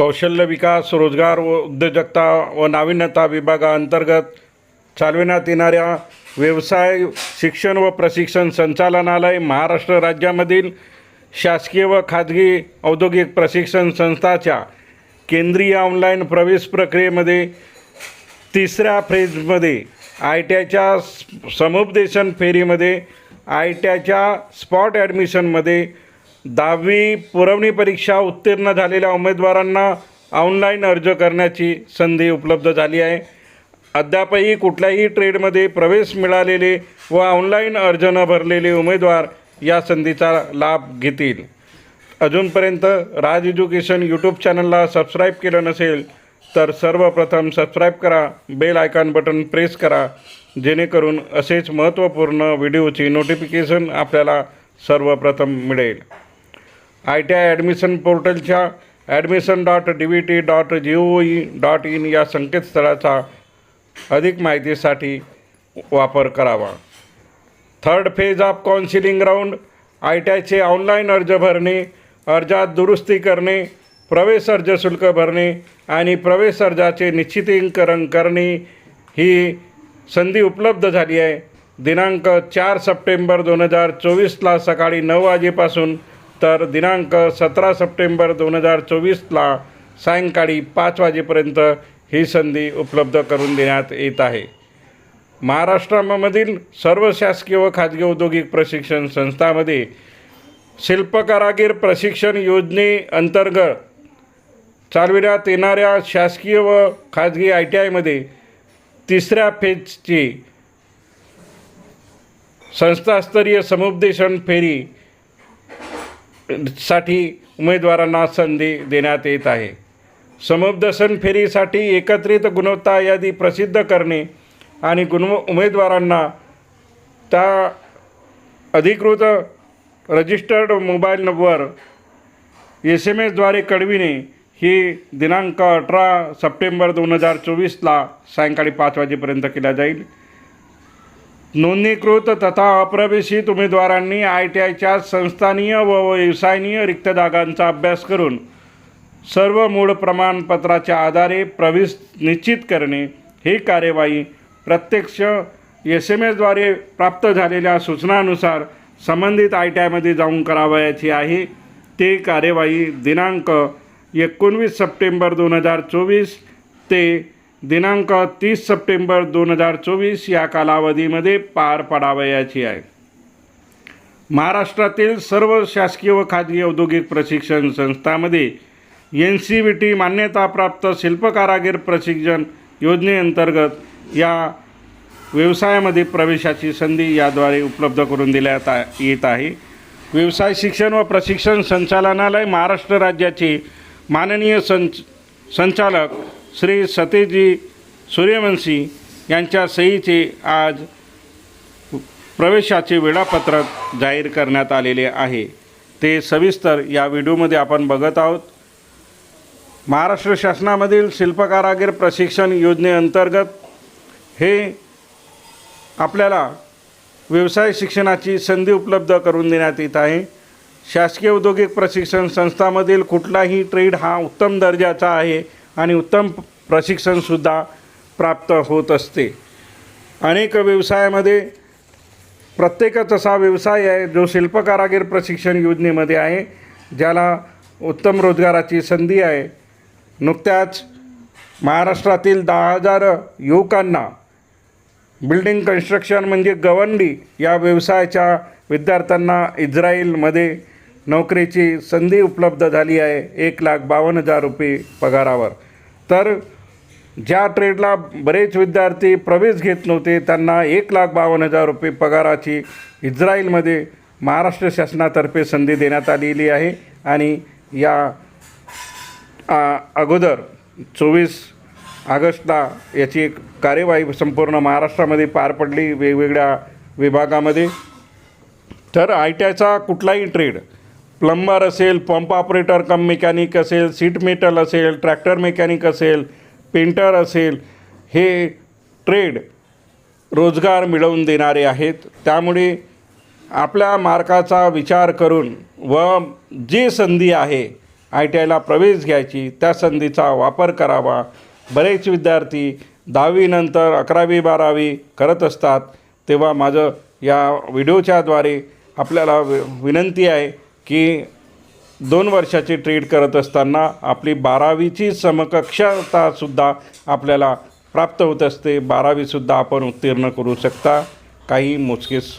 कौशल्य विकास रोजगार व उद्योजकता व नाविन्यता विभागाअंतर्गत चालविण्यात येणाऱ्या व्यवसाय शिक्षण व प्रशिक्षण संचालनालय महाराष्ट्र राज्यामधील शासकीय व खाजगी औद्योगिक प्रशिक्षण संस्थाच्या केंद्रीय ऑनलाईन प्रवेश प्रक्रियेमध्ये तिसऱ्या फेजमध्ये आय टी आयच्या समुपदेशन फेरीमध्ये आय टी आयच्या स्पॉट ॲडमिशनमध्ये दहावी पुरवणी परीक्षा उत्तीर्ण झालेल्या उमेदवारांना ऑनलाईन अर्ज करण्याची संधी उपलब्ध झाली आहे. अद्यापही कुठल्याही ट्रेडमध्ये प्रवेश मिळालेले व ऑनलाईन अर्ज न भरलेले उमेदवार या संधीचा लाभ घेतील. अजूनपर्यंत राज एज्युकेशन यूट्यूब चॅनलला सबस्क्राईब केलं नसेल तर सर्वप्रथम सबस्क्राईब करा बेल आयकॉन बटन प्रेस करा जेणेकरून असेच महत्त्वपूर्ण व्हिडिओची नोटिफिकेशन आपल्याला सर्वप्रथम मिळेल. आय टी आय ॲडमिशन पोर्टलच्या admission dot D V T dot G O E dot in या संकेतस्थळाचा अधिक माहितीसाठी वापर करावा. Third phase of counselling round I T आयचे ऑनलाईन अर्ज भरणे अर्जात दुरुस्ती करणे प्रवेश अर्ज शुल्क भरणे आणि प्रवेश अर्जाचे निश्चितीकरण करणे ही संधी उपलब्ध झाली आहे. दिनांक चार सप्टेंबर दोन हजार चोवीसला सकाळी नऊ वाजेपासून तर दिनांक सतरा सप्टेंबर दोन हजार चोवीसला सायंकाळी पाच वाजेपर्यंत ही संधी उपलब्ध करून देण्यात येत आहे. महाराष्ट्रामधील सर्व शासकीय व खाजगी औद्योगिक प्रशिक्षण संस्थांमध्ये शिल्पकारागीर प्रशिक्षण योजनेअंतर्गत चालविण्यात येणाऱ्या शासकीय व खाजगी आय टी आयमध्ये तिसऱ्या फेजची संस्थास्तरीय समुपदेशन फेरी साठी उमेदवारांना संधी देण्यात येत आहे. समुपदेशन फेरीसाठी एकत्रित गुणवत्ता यादी प्रसिद्ध करणे आणि गुण उमेदवारांना त्या अधिकृत registered mobile number S M एसद्वारे कळविणे ही दिनांक अठरा सप्टेंबर दोन हजार चोवीसला सायंकाळी पाच वाजेपर्यंत केला जाईल. नोंदणीकृत तथा अप्रवेशित उमेदवारांनी आय टी आयच्या संस्थानीय व व्यवसायनीय रिक्त जागांचा अभ्यास करून सर्व मूळ प्रमाणपत्राच्या आधारे प्रवेश निश्चित करणे ही कार्यवाही प्रत्यक्ष एस एम एसद्वारे प्राप्त झालेल्या सूचनानुसार संबंधित आय टी आयमध्ये जाऊन करावयाची आहे. ते कार्यवाही दिनांक एकोणवीस सप्टेंबर दोन हजार चोवीस ते दिनांक तीस सप्टेंबर दोन हजार चोवीस या कालावधीमध्ये पार पडावयाची आहे. महाराष्ट्रातील सर्व शासकीय व खाजगी औद्योगिक प्रशिक्षण संस्थांमध्ये एन सी बी टी मान्यताप्राप्त शिल्पकारागीर प्रशिक्षण योजनेअंतर्गत या व्यवसायामध्ये प्रवेशाची संधी याद्वारे उपलब्ध करून दिल्यात येत आहे. व्यवसाय शिक्षण व प्रशिक्षण संचालनालय महाराष्ट्र राज्याचे माननीय संच संचालक श्री सतीजी सूर्यवंशी यांच्या सहीचे आज प्रवेशाचे वेळापत्रक जाहीर करण्यात आलेले आहे. ते सविस्तर या व्हिडिओमध्ये आपण बघत आहोत. महाराष्ट्र शासनामधील शिल्पकारागीर प्रशिक्षण योजनेअंतर्गत हे आपल्याला व्यवसाय शिक्षणाची संधी उपलब्ध करून देण्यात येत आहे. शासकीय औद्योगिक प्रशिक्षण संस्थामधील कुठलाही ट्रेड हा उत्तम दर्जाचा आहे. आणि उत्तम प्रशिक्षणसुद्धा प्राप्त होत असते. अनेक व्यवसायामध्ये प्रत्येकच असा व्यवसाय आहे जो शिल्पकारागीर प्रशिक्षण योजनेमध्ये आहे ज्याला उत्तम रोजगाराची संधी आहे. नुकत्याच महाराष्ट्रातील दहा हजार युवकांना बिल्डिंग कन्स्ट्रक्शन म्हणजे गवंडी या व्यवसायाच्या विद्यार्थ्यांना इस्रायलमध्ये नोकरीची संधी उपलब्ध झाली आहे एक लाख बावन्न हजार रुपये पगारावर. तर ज्या ट्रेडला बरेच विद्यार्थी प्रवेश घेत नव्हते त्यांना एक लाख बावन्न हजार रुपये पगाराची इस्राയേलमध्ये महाराष्ट्र शासनातर्फे संधी देण्यात आलेली आहे. आणि या अगोदर चोवीस ऑगस्टला याची एक कार्यवाही संपूर्ण महाराष्ट्रामध्ये पार पडली वेगवेगळ्या विभागामध्ये. तर आय टी आयचा कुठलाही ट्रेड प्लंबर असेल पंप ऑपरेटर कम मेकॅनिक असेल सीट मेटल असेल ट्रॅक्टर मेकॅनिक असेल पेंटर असेल हे ट्रेड रोजगार मिळवून देणारे आहेत. त्यामुळे आपल्या मार्काचा विचार करून व जी संधी आहे आय टी आयला प्रवेश घ्यायची त्या संधीचा वापर करावा. बरेच विद्यार्थी दहावीनंतर अकरावी बारावी करत असतात. तेव्हा माझं या व्हिडिओच्याद्वारे आपल्याला वि विनंती आहे की दोन वर्षाची ट्रीट करत असताना आपली बारावीची समकक्षतासुद्धा आपल्याला प्राप्त होत असते. बारावीसुद्धा आपण उत्तीर्ण करू शकता. काही मोजकेस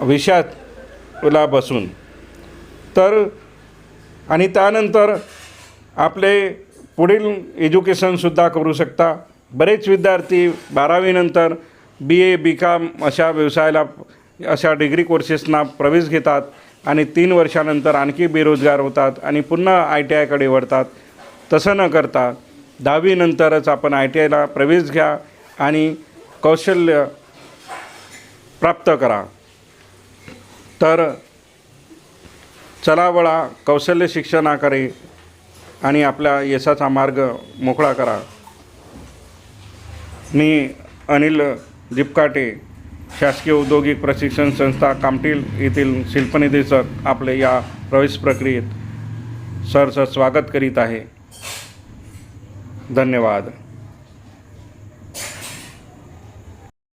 विषयाला बसून. तर आणि त्यानंतर आपले पुढील एज्युकेशनसुद्धा करू शकता. बरेच विद्यार्थी बारावीनंतर बी ए बी कॉम अशा व्यवसायाला अशा डिग्री कोर्सेसना प्रवेश घेतात. आणि तीन वर्षानंतर आणखी बेरोजगार होतात आणि पुन्हा आय टी आयकडे वळतात. तसं न करता दहावीनंतरच आपण आय टी आयला प्रवेश घ्या आणि कौशल्य प्राप्त करा. तर चलावळा कौशल्य शिक्षणाकडे आणि आपल्या यशाचा मार्ग मोकळा करा. मी अनिल दिपकाटे शासकीय औद्योगिक प्रशिक्षण संस्था कामटील येथील शिल्पनिदेशक आपले या प्रवेश प्रक्रियेत सरचं स्वागत करीत आहे. धन्यवाद.